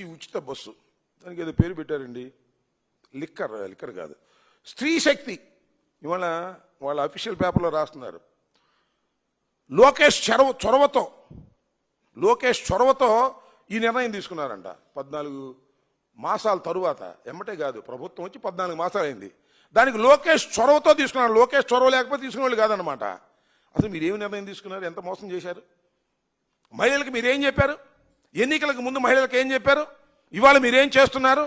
ఈ ఉచిత బస్సు. దానికి ఏదో పేరు పెట్టారండి. లిక్కర్ లిక్కర్ కాదు. స్త్రీ శక్తి. ఇవాళ వాళ్ళ అఫీషియల్ పేపర్లో రాస్తున్నారు. లోకేష్ చొరవ చొరవతో లోకేష్ చొరవతో ఈ నిర్ణయం తీసుకున్నారంట. పద్నాలుగు మాసాల తరువాత. ఎమ్మటే కాదు ప్రభుత్వం వచ్చి పద్నాలుగు మాసాలు అయింది దానికి లోకేష్ చొరవతో తీసుకున్నారు. లోకేష్ చొరవ లేకపోతే తీసుకునే వాళ్ళు కాదనమాట అసలు మీరు ఏమి నిర్ణయం తీసుకున్నారు? ఎంత మోసం చేశారు? మహిళలకు మీరేం చెప్పారు? ఎన్నికలకు ముందు మహిళలకు ఏం చెప్పారు? ఇవాళ మీరేం చేస్తున్నారు?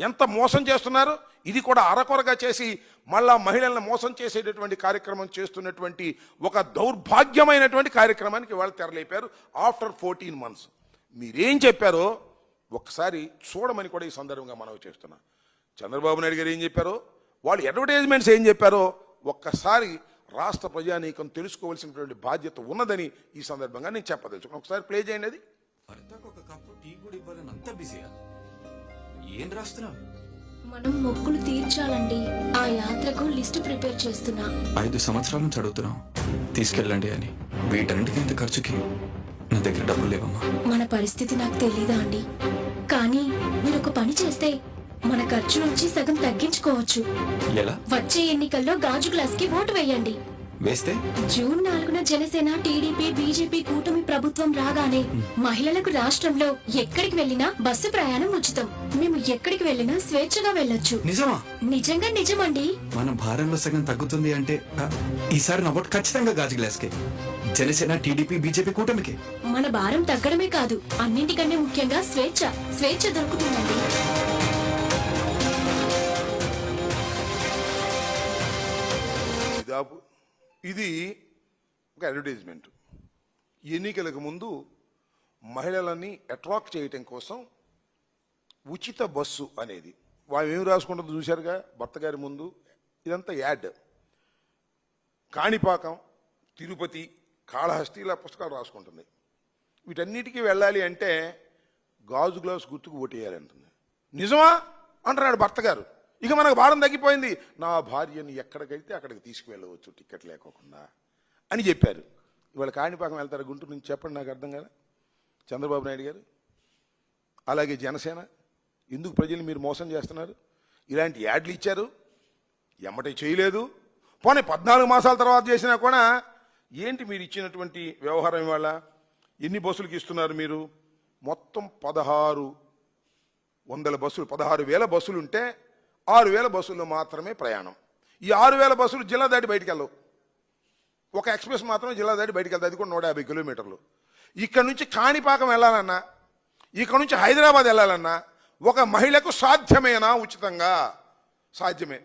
ఎంత మోసం చేస్తున్నారు? ఇది కూడా అరకొరగా చేసి మళ్ళా మహిళలను మోసం చేసేటటువంటి కార్యక్రమం చేస్తున్నటువంటి ఒక దౌర్భాగ్యమైనటువంటి కార్యక్రమానికి ఇవాళ తెరలేపారు ఆఫ్టర్ ఫోర్టీన్ మంత్స్. మీరేం చెప్పారో ఒక్కసారి చూడమని కూడా ఈ సందర్భంగా మనవి చేస్తున్నా. చంద్రబాబు నాయుడు గారు ఏం చెప్పారో వాళ్ళు అడ్వర్టైజ్మెంట్స్ ఏం చెప్పారో ఒక్కసారి రాష్ట్ర ప్రజానీకం తెలుసుకోవాల్సినటువంటి బాధ్యత ఉన్నదని ఈ సందర్భంగా నేను చెప్పదలుచుకున్నాను ఒకసారి ప్లే చేయండి అది. భర్తకు ఒక కప్పు టీ కూడా ఇవ్వాలని అంత బిజీయా? ఏం రాస్తున్నావు? మనం మొక్కులు తీర్చాలండి. ఆ యాత్రకు లిస్ట్ ప్రిపేర్ చేస్తున్నా. ఐదు సంవత్సరాల నుంచి అడుగుతున్నాం తీసుకెళ్ళండి అని. వీటన్నిటికీ ఇంత ఖర్చుకి నా దగ్గర డబ్బులు లేవమ్మా. మన పరిస్థితి నాకు తెలీదా అండి? కానీ మీరు ఒక పని చేస్తే మన ఖర్చు నుంచి సగం తగ్గించుకోవచ్చు. ఎలా? వచ్చే ఎన్నికల్లో గాజు గ్లాస్కి ఓటు వేయండి. వేస్తే? జూన్ నాలుగున జనసేన టీడీపీ బీజేపీ కూటమి ప్రభుత్వం రాగానే మహిళలకు రాష్ట్రంలో ఎక్కడికి వెళ్ళినా బస్సు ప్రయాణం ఉచితం. మేము ఎక్కడికి వెళ్ళినా స్వేచ్ఛగా వెళ్ళొచ్చు. నిజమా? నిజంగా నిజమండి. మన భారంలో సగం తగ్గుతుంది అంటే ఆ, ఈసారి నా ఓటు ఖచ్చితంగా గాజు గ్లాస్కే. జనసేన టీడీపీ బీజేపీ కూటమికి. మన భారం తగ్గడమే కాదు అన్నింటికంటే ముఖ్యంగా స్వేచ్ఛ. స్వేచ్ఛ దొరుకుతుందండి. దాపు. ఇది ఒక అడ్వర్టైజ్మెంట్ ఎన్నికలకు ముందు మహిళలని అట్రాక్ట్ చేయటం కోసం ఉచిత బస్సు అనేది. వాళ్ళు ఏమి రాసుకుంటుందో చూశారుగా? భర్త గారి ముందు. ఇదంతా యాడ్. కాణిపాకం తిరుపతి కాళహస్తి ఇలా పుస్తకాలు రాసుకుంటుంది. వీటన్నిటికీ వెళ్ళాలి అంటే గాజు గ్లాస్ గుర్తుకు ఓటేయాలి అంటుంది. నిజమా? అంటున్నాడు భర్త గారు. ఇక మనకు భారం తగ్గిపోయింది. నా భార్యని ఎక్కడికైతే అక్కడికి తీసుకువెళ్ళవచ్చు టికెట్ లేకోకుండా అని చెప్పారు. ఇవాళ కాణిపాకం వెళ్తారు గుంటూరు నుంచి చెప్పండి నాకు అర్థం కదా చంద్రబాబు నాయుడు గారు అలాగే జనసేన ఎందుకు ప్రజలు మీరు మోసం చేస్తున్నారు? ఇలాంటి యాడ్లు ఇచ్చారు. ఎమ్మటే చేయలేదు. పోనీ పద్నాలుగు మాసాల తర్వాత చేసినా కూడా ఏంటి మీరు ఇచ్చినటువంటి వ్యవహారం ఇవాళ? ఎన్ని బస్సులకి ఇస్తున్నారు మీరు? మొత్తం పదహారు వందల బస్సులు పదహారు వేల బస్సులు ఉంటే ఆరు వేల బస్సుల్లో మాత్రమే ప్రయాణం. ఈ ఆరు వేల బస్సులు జిల్లా దాటి బయటికి వెళ్ళవు ఒక ఎక్స్ప్రెస్ మాత్రం జిల్లా దాటి బయటికి వెళ్తుంది అది కూడా నూట యాభై కిలోమీటర్లు. ఇక్కడ నుంచి కాణిపాకం వెళ్ళాలన్నా ఇక్కడ నుంచి హైదరాబాద్ వెళ్ళాలన్నా ఒక మహిళకు సాధ్యమేనా ఉచితంగా? సాధ్యమే.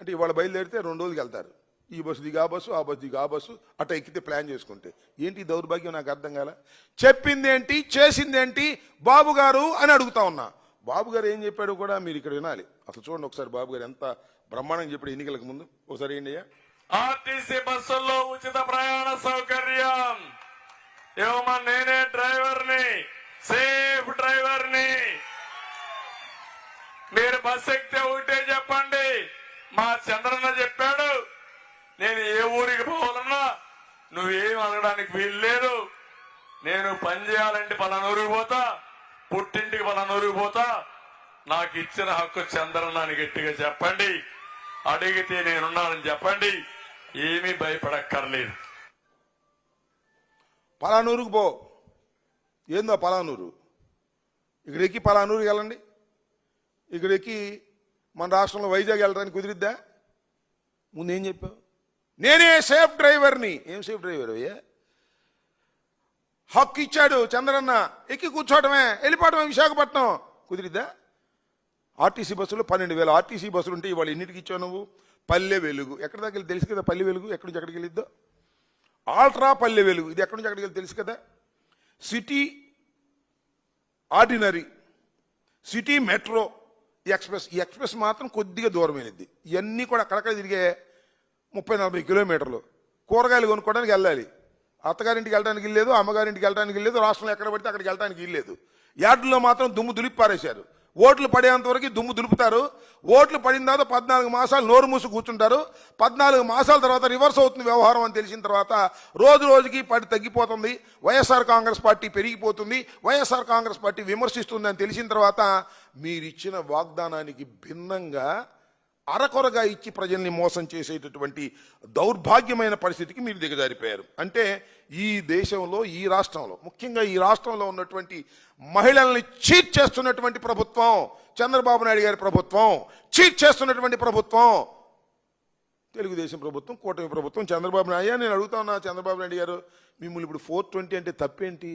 అంటే ఇవాళ బయలుదేరితే రెండు రోజులకి వెళ్తారు. ఈ బస్సు దిగా బస్సు ఆ బస్సు దిగా బస్సు అట్లా ఎక్కితే ప్లాన్ చేసుకుంటే. ఏంటి దౌర్భాగ్యం? నాకు అర్థం కాల? చెప్పిందేంటి? చేసిందేంటి? బాబు గారు అని అడుగుతా ఉన్నా. బాబు గారు ఏం చెప్పాడు కూడా మీరు ఇక్కడ వినాలి. అసలు చూడండి ఒకసారి బాబు గారు ఎంత బ్రహ్మాండంగా చెప్పాడు ఎన్నికలకు ముందు. ఒకసారి ఏంటి ఆర్టీసీ బస్సుల్లో ఉచిత ప్రయాణ సౌకర్యం. ఏమో నేనే డ్రైవర్ని సేఫ్ డ్రైవర్ని. మీరు బస్సు ఎక్కితే ఒకటే చెప్పండి. మా చంద్రన్న చెప్పాడు నేను ఏ ఊరికి పోవాలన్నా నువ్వేం అడగడానికి వీలు లేదు నేను పని చేయాలంటే పలానూరికి పోతా. పుట్టింటికి మన పోతా? నాకు ఇచ్చిన హక్కు చంద్రన్నాని గట్టిగా చెప్పండి. అడిగితే నేనున్నానని చెప్పండి. ఏమీ భయపడక్కర్లేదు. పలానూరుకు పో. ఏందో పలానూరు? ఇక్కడ ఎక్కి పలానూరుకి వెళ్ళండి. ఇక్కడ ఎక్కి మన రాష్ట్రంలో వైజాగ్ వెళ్ళడానికి కుదిరిద్దా? ముందు ఏం చెప్పావు? నేనే సేఫ్ డ్రైవర్ని ఏం సేఫ్ డ్రైవర్ అయ్యా? హక్కు ఇచ్చాడు చంద్రన్న. ఎక్కి కూర్చోవటమే. వెళ్ళిపోవటమే విశాఖపట్నం. కుదిరిద్దా? ఆర్టీసీ బస్సులు పన్నెండు వేల. ఆర్టీసీ బస్సులు ఉంటే ఇవాళ ఎన్నిటికి ఇచ్చావు నువ్వు? పల్లె వెలుగు. ఎక్కడి దాకా వెళ్ళి తెలుసు కదా పల్లె వెలుగు? ఎక్కడి నుంచి ఎక్కడికి వెళ్ళిద్దో? ఆల్ట్రా పల్లె వెలుగు. ఇది ఎక్కడి నుంచి ఎక్కడికి వెళ్ళి తెలుసు కదా? City ordinary. City metro. ఈ ఎక్స్ప్రెస్. ఈ ఎక్స్ప్రెస్ మాత్రం కొద్దిగా దూరమైనది ఇవన్నీ కూడా అక్కడక్కడ తిరిగే ముప్పై నలభై కిలోమీటర్లు. కూరగాయలు కొనుక్కోవడానికి వెళ్ళాలి. అత్తగారింటికి వెళ్ళడానికి లేదు అమ్మగారింటికి వెళ్ళడానికి లేదు రాష్ట్రంలో ఎక్కడ పడితే అక్కడికి వెళ్ళడానికి లేదు యార్డుల్లో మాత్రం దుమ్ము దులిపి పారేశారు. ఓట్లు పడేంతవరకు దుమ్ము దులుపుతారు. ఓట్లు పడిన తర్వాత పద్నాలుగు మాసాలు నోరు మూసి కూర్చుంటారు. పద్నాలుగు మాసాల తర్వాత రివర్స్ అవుతుంది వ్యవహారం అని తెలిసిన తర్వాత రోజు రోజుకి పడి తగ్గిపోతుంది. వైఎస్ఆర్ కాంగ్రెస్ పార్టీ పెరిగిపోతుంది. వైఎస్ఆర్ కాంగ్రెస్ పార్టీ విమర్శిస్తుంది అని తెలిసిన తర్వాత మీరిచ్చిన వాగ్దానానికి భిన్నంగా అరకొరగా ఇచ్చి ప్రజల్ని మోసం చేసేటటువంటి దౌర్భాగ్యమైన పరిస్థితికి మీరు దిగజారిపోయారు. అంటే ఈ దేశంలో ఈ రాష్ట్రంలో ముఖ్యంగా ఈ రాష్ట్రంలో ఉన్నటువంటి మహిళల్ని చీట్ చేస్తున్నటువంటి ప్రభుత్వం చంద్రబాబు నాయుడు గారి ప్రభుత్వం చీట్ చేస్తున్నటువంటి ప్రభుత్వం తెలుగుదేశం ప్రభుత్వం కూటమి ప్రభుత్వం చంద్రబాబు నాయుడు నేను అడుగుతా ఉన్నా చంద్రబాబు నాయుడు గారు మిమ్మల్ని ఇప్పుడు ఫోర్ ట్వంటీ అంటే తప్పేంటి?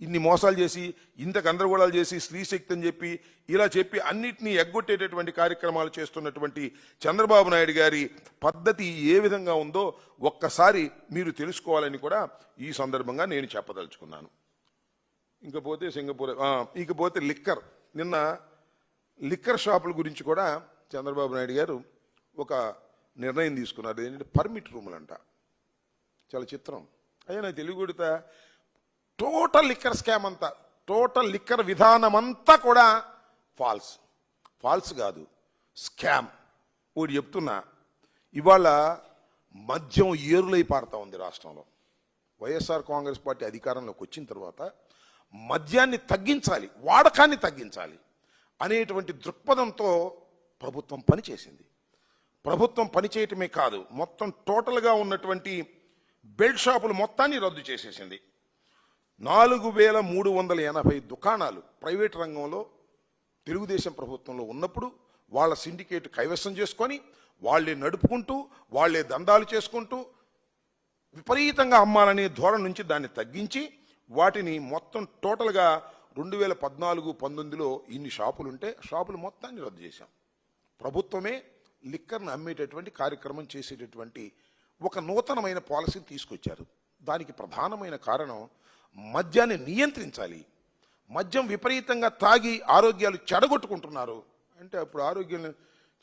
ఇన్ని మోసాలు చేసి ఇంత గందరగోళాలు చేసి స్త్రీశక్తి అని చెప్పి ఇలా చెప్పి అన్నిటినీ ఎగ్గొట్టేటటువంటి కార్యక్రమాలు చేస్తున్నటువంటి చంద్రబాబు నాయుడు గారి పద్ధతి ఏ విధంగా ఉందో ఒక్కసారి మీరు తెలుసుకోవాలని కూడా ఈ సందర్భంగా నేను చెప్పదలుచుకున్నాను. ఇంకపోతే సింగపూర్ ఇకపోతే లిక్కర్. నిన్న లిక్కర్ షాపుల గురించి కూడా చంద్రబాబు నాయుడు గారు ఒక నిర్ణయం తీసుకున్నారు. ఏంటంటే పర్మిట్ రూములు అంట చాలా చిత్రం. అయ్యా నాకు తెలుగు టోటల్ లిక్కర్ స్కామ్ అంతా టోటల్ లిక్కర్ విధానం అంతా కూడా ఫాల్స్. ఫాల్స్ కాదు స్కామ్. ఒకటి చెప్తున్నా ఇవాళ మద్యం ఏరులై పారుతా ఉంది రాష్ట్రంలో. వైఎస్ఆర్ కాంగ్రెస్ పార్టీ అధికారంలోకి వచ్చిన తర్వాత మద్యాన్ని తగ్గించాలి వాడకాన్ని తగ్గించాలి అనేటువంటి దృక్పథంతో ప్రభుత్వం పనిచేసింది. ప్రభుత్వం పనిచేయటమే కాదు మొత్తం టోటల్గా ఉన్నటువంటి బెల్ట్ షాపులు మొత్తాన్ని రద్దు చేసేసింది. నాలుగు వేల మూడు వందల ఎనభై దుకాణాలు ప్రైవేట్ రంగంలో తెలుగుదేశం ప్రభుత్వంలో ఉన్నప్పుడు వాళ్ళ సిండికేట్ కైవసం చేసుకొని వాళ్ళే నడుపుకుంటూ వాళ్ళే దందాలు చేసుకుంటూ విపరీతంగా అమ్మాలనే ధోరణి నుంచి దాన్ని తగ్గించి వాటిని మొత్తం టోటల్గా రెండు వేల పద్నాలుగు పంతొమ్మిదిలో ఇన్ని షాపులు ఉంటే షాపులు మొత్తాన్ని రద్దు చేశాం. ప్రభుత్వమే లిక్కర్ను అమ్మేటటువంటి కార్యక్రమం చేసేటటువంటి ఒక నూతనమైన పాలసీని తీసుకొచ్చారు. దానికి ప్రధానమైన కారణం మద్యాన్ని నియంత్రించాలి. మద్యం విపరీతంగా తాగి ఆరోగ్యాలు చెడగొట్టుకుంటున్నారు. అంటే అప్పుడు ఆరోగ్యాన్ని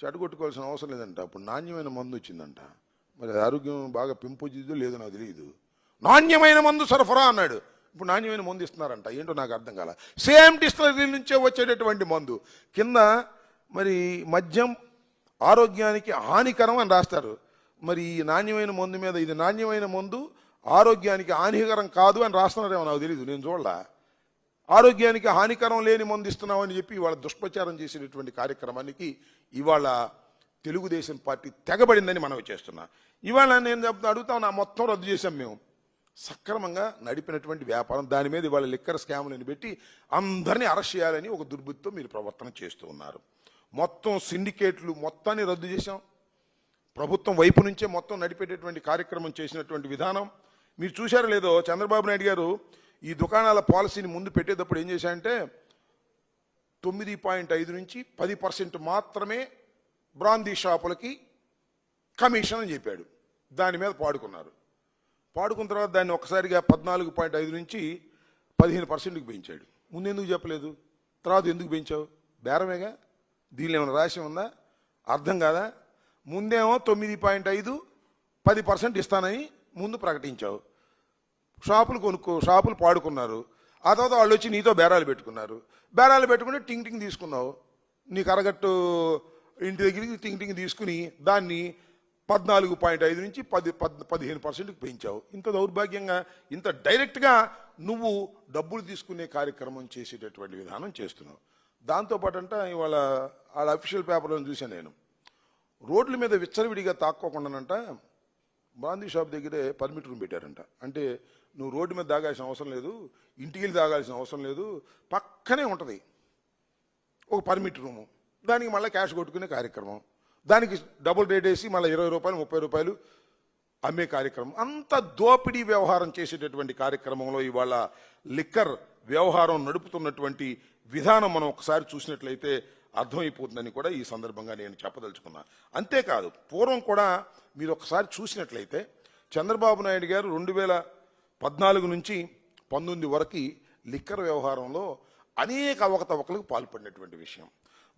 చెడగొట్టుకోవాల్సిన అవసరం లేదంట. అప్పుడు నాణ్యమైన మందు వచ్చిందంట. మరి ఆరోగ్యం బాగా పెంపొందిద్దో లేదో నాకు తెలియదు నాణ్యమైన మందు సరఫరా అన్నాడు. ఇప్పుడు నాణ్యమైన మందు ఇస్తున్నారంట. ఏంటో నాకు అర్థం కాల. సేమ్ డిస్టలరీ నుంచే వచ్చేటటువంటి మందు. కింద మరి మద్యం ఆరోగ్యానికి హానికరం అని రాస్తారు. మరి ఈ నాణ్యమైన మందు మీద ఇది నాణ్యమైన మందు ఆరోగ్యానికి హానికరం కాదు అని రాస్తున్నారేమో నాకు తెలియదు నేను చూడలా. ఆరోగ్యానికి హానికరం లేని మందు ఇస్తున్నామని చెప్పి ఇవాళ దుష్ప్రచారం చేసినటువంటి కార్యక్రమానికి ఇవాళ తెలుగుదేశం పార్టీ తెగబడిందని మనం చేస్తున్నా. ఇవాళ నేను అడుగుతా నా మొత్తం రద్దు చేశాం మేము. సక్రమంగా నడిపినటువంటి వ్యాపారం దాని మీద ఇవాళ లిక్కర్ స్కాములను పెట్టి అందరినీ అరెస్ట్ చేయాలని ఒక దుర్బుద్ధితో మీరు ప్రవర్తన చేస్తూ ఉన్నారు. మొత్తం సిండికేట్లు మొత్తాన్ని రద్దు చేశాం. ప్రభుత్వం వైపు నుంచే మొత్తం నడిపేటటువంటి కార్యక్రమం చేసినటువంటి విధానం మీరు చూశారో లేదో చంద్రబాబు నాయుడు గారు ఈ దుకాణాల పాలసీని ముందు పెట్టేటప్పుడు ఏం చేశారంటే తొమ్మిది పాయింట్ ఐదు నుంచి పది పర్సెంట్ మాత్రమే బ్రాందీ షాపులకి కమిషన్ అని చెప్పాడు. దాని మీద పాడుకున్నారు. పాడుకున్న తర్వాత దాన్ని ఒక్కసారిగా పద్నాలుగు పాయింట్ ఐదు నుంచి పదిహేను పర్సెంట్కి పెంచాడు. ముందు ఎందుకు చెప్పలేదు? తర్వాత ఎందుకు పెంచావు? బేరమేగా? దీనిలో ఏమైనా రాసి ఉందా? అర్థం కాదా? ముందేమో తొమ్మిది పాయింట్ ఐదు పది పర్సెంట్ ఇస్తానని ముందు ప్రకటించావు. షాపులు కొనుక్కో షాపులు పాడుకున్నారు. ఆ తర్వాత వాళ్ళు వచ్చి నీతో బేరాలు పెట్టుకున్నారు. బేరాలు పెట్టుకుని టింగ్ టింగ్ తీసుకున్నావు. నీకు అరగట్టు ఇంటి దగ్గరికి టింగ్ టింగ్ తీసుకుని దాన్ని పద్నాలుగు పాయింట్ ఐదు నుంచి పది పద్ పదిహేను పర్సెంట్కి పెంచావు. ఇంత దౌర్భాగ్యంగా ఇంత డైరెక్ట్గా నువ్వు డబ్బులు తీసుకునే కార్యక్రమం చేసేటటువంటి విధానం చేస్తున్నావు. దాంతోపాటు అంట ఇవాళ వాళ్ళ అఫీషియల్ పేపర్లో చూశాను నేను. రోడ్ల మీద విచ్చలవిడిగా తాక్కోకుండానంట బ్రాందీ షాప్ దగ్గరే పర్మిట్ రూమ్ పెట్టారంట. అంటే నువ్వు రోడ్డు మీద దాగాల్సిన అవసరం లేదు ఇంటికి వెళ్ళి తాగాల్సిన అవసరం లేదు పక్కనే ఉంటుంది. ఒక పర్మిట్ రూము. దానికి మళ్ళీ క్యాష్ కొట్టుకునే కార్యక్రమం. దానికి డబుల్ రేట్ వేసి మళ్ళీ ఇరవై రూపాయలు ముప్పై రూపాయలు అమ్మే కార్యక్రమం. అంత దోపిడీ వ్యవహారం చేసేటటువంటి కార్యక్రమంలో ఇవాళ లిక్కర్ వ్యవహారం నడుపుతున్నటువంటి విధానం మనం ఒకసారి చూసినట్లయితే అర్థమైపోతుందని కూడా ఈ సందర్భంగా నేను చెప్పదలుచుకున్నా. అంతేకాదు పూర్వం కూడా మీరు ఒకసారి చూసినట్లయితే చంద్రబాబు నాయుడు గారు రెండు వేల పద్నాలుగు నుంచి పంతొమ్మిది వరకు లిక్కర్ వ్యవహారంలో అనేక అవకతవకలకు పాల్పడినటువంటి విషయం.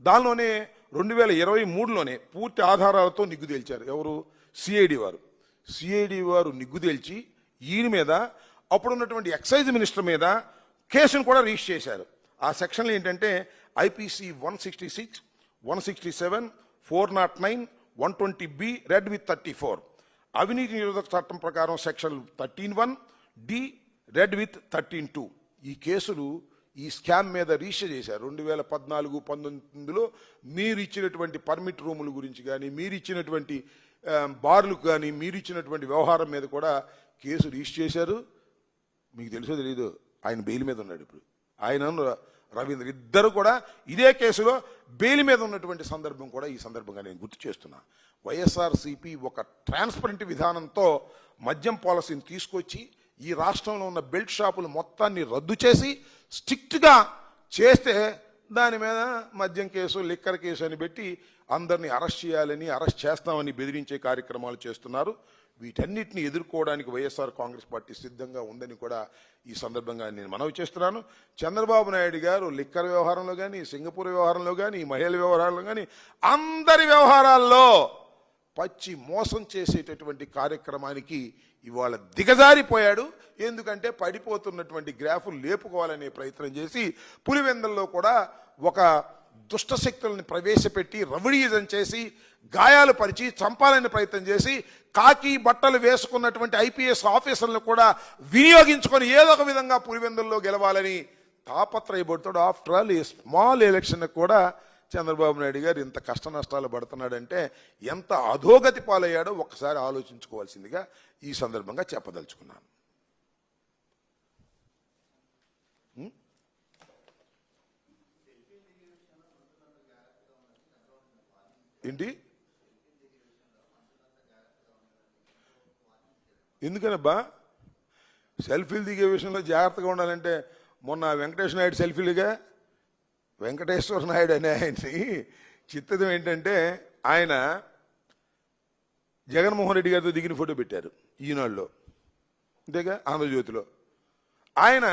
దానిలోనే రెండు వేల ఇరవై మూడులోనే పూర్తి ఆధారాలతో నిగ్గు తేల్చారు. ఎవరు? సిఐడి వారు. సిఐడి వారు నిగ్గు తేల్చి ఈయన మీద అప్పుడున్నటువంటి ఎక్సైజ్ మినిస్టర్ మీద కేసును కూడా రిజిస్టర్ చేశారు. ఆ సెక్షన్లు ఏంటంటే IPC one sixty six one sixty seven four not nine one twenty B read with thirty four. అవినీతి నిరోధక చట్టం ప్రకారం section thirteen one D read with thirteen two. ఈ కేసులు ఈ స్కామ్ మీద రిజిస్టర్ చేశారు. రెండు వేల పద్నాలుగు పంతొమ్మిదిలో మీరు ఇచ్చినటువంటి పర్మిట్ రూముల గురించి కానీ మీరు ఇచ్చినటువంటి బార్లకు కానీ మీరు ఇచ్చినటువంటి వ్యవహారం మీద కూడా కేసు రిజిస్టర్ చేశారు. మీకు తెలుసో తెలియదు ఆయన బెయిల్ మీద ఉన్నాడు ఇప్పుడు. ఆయన రవీంద్ర ఇద్దరు కూడా ఇదే కేసులో బెయిల్ మీద ఉన్నటువంటి సందర్భం కూడా ఈ సందర్భంగా నేను గుర్తు చేస్తున్నా. వైఎస్ఆర్సీపీ ఒక ట్రాన్స్పరెంట్ విధానంతో మద్యం పాలసీని తీసుకొచ్చి ఈ రాష్ట్రంలో ఉన్న బెల్ట్ షాపులు మొత్తాన్ని రద్దు చేసి స్ట్రిక్ట్గా చేస్తే దాని మీద మద్యం కేసు లిక్కర్ కేసు అని పెట్టి అందరినీ అరెస్ట్ చేయాలని అరెస్ట్ చేస్తామని బెదిరించే కార్యక్రమాలు చేస్తున్నారు. వీటన్నిటిని ఎదుర్కోవడానికి వైఎస్ఆర్ కాంగ్రెస్ పార్టీ సిద్ధంగా ఉందని కూడా ఈ సందర్భంగా నేను మనవి చేస్తున్నాను. చంద్రబాబు నాయుడు గారు లిక్కర్ వ్యవహారంలో కానీ సింగపూర్ వ్యవహారంలో కానీ మహిళల వ్యవహారంలో కానీ అందరి వ్యవహారాల్లో పచ్చి మోసం చేసేటటువంటి కార్యక్రమానికి ఇవాళ దిగజారిపోయాడు. ఎందుకంటే పడిపోతున్నటువంటి గ్రాఫులు లేపుకోవాలనే ప్రయత్నం చేసి పులివెందల్లో కూడా ఒక దుష్టశక్తులను ప్రవేశపెట్టి రవడీజం చేసి గాయాలు పరిచి చంపాలని ప్రయత్నం చేసి కాకి బట్టలు వేసుకున్నటువంటి ఐపీఎస్ ఆఫీసర్లను కూడా వినియోగించుకొని ఏదో ఒక విధంగా పులివెందుల్లో గెలవాలని తాపత్రయపడుతాడు ఆఫ్టర్ ఆల్ ఈ స్మాల్ ఎలక్షన్ కూడా చంద్రబాబు నాయుడు గారు ఇంత కష్ట నష్టాలు పడుతున్నాడంటే ఎంత అధోగతి పాలయ్యాడో ఒక్కసారి ఆలోచించుకోవాల్సిందిగా ఈ సందర్భంగా చెప్పదలుచుకున్నాను. ఏంటి? ఎందుకనబ్బా సెల్ఫీలు దిగే విషయంలో జాగ్రత్తగా ఉండాలంటే మొన్న వెంకటేశ్వర నాయుడు సెల్ఫీలుగా? వెంకటేశ్వర నాయుడు అనే ఆయన్ని చిత్తదం ఏంటంటే ఆయన జగన్మోహన్ రెడ్డి గారితో దిగిన ఫోటో పెట్టారు ఈనాడులో. అంతేగా? ఆంధ్రజ్యోతిలో. ఆయన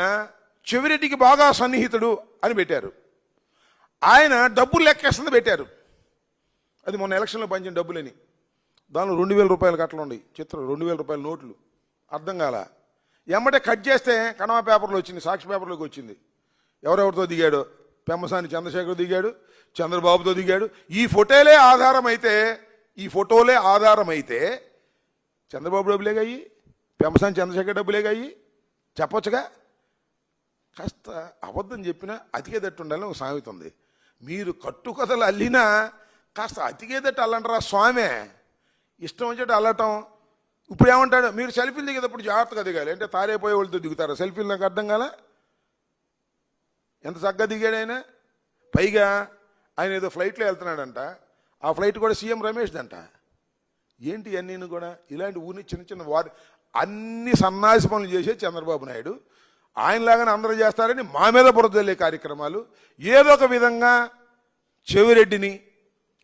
చెవిరెడ్డికి బాగా సన్నిహితుడు అని పెట్టారు. ఆయన డబ్బులు లెక్కేస్తుంది పెట్టారు. అది మొన్న ఎలక్షన్లో పంచిన డబ్బులని. దానిలో రెండు వేల రూపాయలు కట్టలుండి చిత్రం రెండు వేల రూపాయల నోట్లు. అర్థం కాల. ఎమ్మటే కట్ చేస్తే కణమ పేపర్లో వచ్చింది సాక్షి పేపర్లోకి వచ్చింది. ఎవరెవరితో దిగాడు? పెమ్మసాని చంద్రశేఖర్ దిగాడు చంద్రబాబుతో దిగాడు. ఈ ఫోటోలే ఆధారం అయితే ఈ ఫోటోలే ఆధారం అయితే చంద్రబాబు డబ్బులేగా అయ్యి పెమ్మసాని చంద్రశేఖర్ డబ్బులేగా అయ్యి చెప్పొచ్చుగా? కాస్త అబద్ధం చెప్పినా అతికేదట్టు ఉండాలని ఒక సామెత ఉంది. మీరు కట్టుకథలు అల్లినా కాస్త అతికేదట్టు అల్లంటారా స్వామి? ఇష్టం వచ్చేట అల్లటం. ఇప్పుడు ఏమంటాడు మీరు సెల్ఫీలు దిగేటప్పుడు జాగ్రత్తగా దిగాలి. అంటే తారైపోయే వాళ్ళతో దిగుతారా? సెల్ఫీలు నాకు అర్థం కాల? ఎంత చక్కగా దిగాడు ఆయన? పైగా ఆయన ఏదో ఫ్లైట్లో వెళ్తున్నాడంట. ఆ ఫ్లైట్ కూడా సీఎం రమేష్దంట ఏంటి అన్నీను కూడా? ఇలాంటి ఊరిని చిన్న చిన్న వారి అన్ని సన్నాసి పనులు చేసే చంద్రబాబు నాయుడు. ఆయనలాగానే అందరూ చేస్తారని మా మీద బురదల్లే కార్యక్రమాలు. ఏదో ఒక విధంగా చెవిరెడ్డిని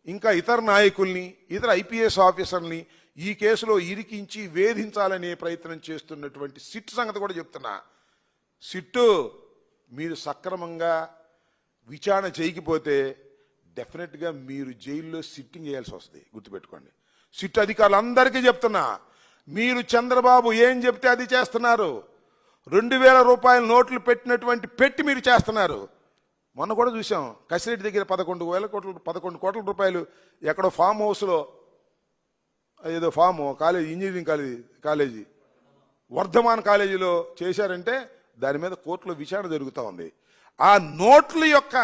ఇంకా ఇతర నాయకుల్ని ఇతర ఐపీఎస్ ఆఫీసర్ని ఈ కేసులో ఇరికించి వేధించాలనే ప్రయత్నం చేస్తున్నటువంటి సిట్ సంగతి కూడా చెప్తున్నా. సిట్టు మీరు సక్రమంగా విచారణ చేయకపోతే డెఫినెట్గా మీరు జైల్లో సిట్టింగ్ చేయాల్సి వస్తుంది. గుర్తుపెట్టుకోండి. సిట్ అధికారులందరికీ చెప్తున్నా. మీరు చంద్రబాబు ఏం చెప్తే అది చేస్తున్నారు. రెండు వేల రూపాయల నోట్లు పెట్టినటువంటి పెట్టి మీరు చేస్తున్నారు. మొన్న కూడా చూసాం కసిరెడ్డి దగ్గర పదకొండు వేల కోట్ల పదకొండు కోట్ల రూపాయలు ఎక్కడో ఫామ్ హౌస్లో ఏదో farm college engineering college college Vardhaman కాలేజీలో చేశారంటే దాని మీద కోర్టులో విచారణ జరుగుతూ ఉంది. ఆ నోట్ల యొక్క